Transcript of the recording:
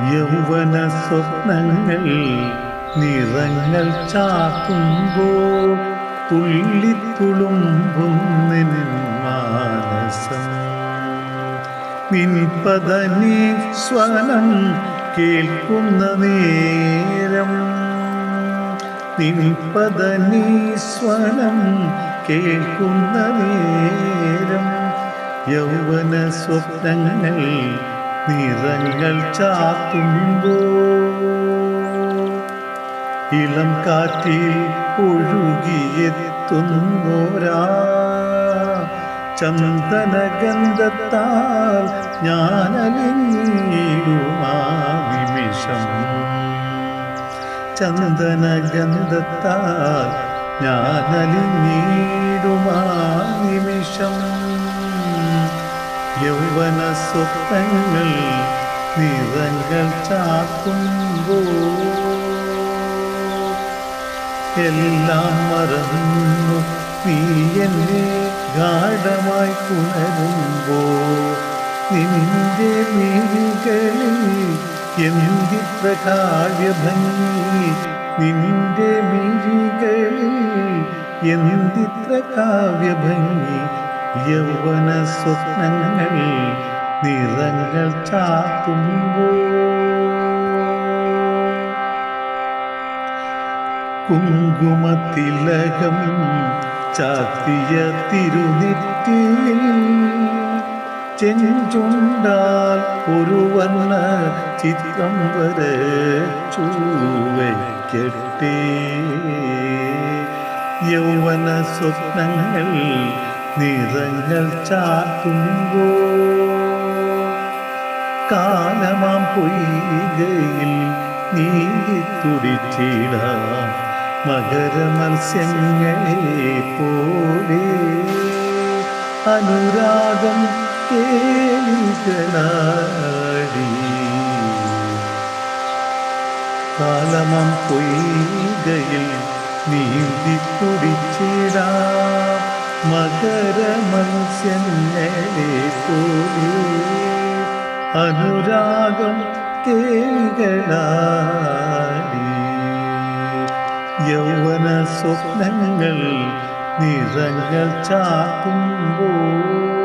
യൗവന സ്വപ്നങ്ങൾ നിറങ്ങൾ ചാക്കുമ്പോൾ തുള്ളിത്തുളുമ്പും നിൻ മാനസം. നിൻപതനെ സ്വനം കേൾക്കുന്ന നേരം. നിൻപതനെ സ്വനം കേൾക്കുന്ന നേരം. യൗവന സ്വപ്നങ്ങൾ നിറങ്ങൾ ചാത്തുമ്പോ ഇളം കാറ്റിൽ ഒഴുകിയെത്തുന്നോരാ. ചന്ദനഗന്ധത്താൽ ഞാനലിഞ്ഞിടുമാ നിമിഷം. ചന്ദനഗന്ധത്താൽ ഞാനലിഞ്ഞിടുമാ നിമിഷം. യൗവന സ്വപ്നങ്ങൾ നിറങ്ങൾ ചാക്കുമ്പോ എല്ലാം മറന്നു നീ എന്നെ ഗാഠമായി പുണരുമ്പോൾ നിന്റെ മിഴികളിൽ എന്തിത്ര കാവ്യഭംഗി നിന്റെ മിഴികളിൽ എന്തിത്ര കാവ്യഭംഗി യൗവന സ്വപ്നങ്ങൾ നിറങ്ങൾ ചാത്തുമ്പോ. കുങ്കുമത്തിലകം ചാത്തിയ തിരുനിറ്റിൽ ചെഞ്ചുണ്ടാൽ ഒരു വർണ ചിത്രം വരച്ചു വയ്ക്കട്ടെ യൗവന സ്വപ്നങ്ങൾ നിറങ്ങൾ ചാർത്തുമ്പോ കാലമാം പൊയ്കയിൽ നീ തുടിച്ചിടാം മകരമത്സ്യങ്ങളെ പോലെ. അനുരാഗം കേളികളാടി കാലമാം പൊയ്കയിൽ നീന്തി തുടിച്ചിടാം അനുരാഗം കേളികളാടി യൗവന സ്വപ്നങ്ങൾ നിറങ്ങൾ ചാക്കുമ്പോൾ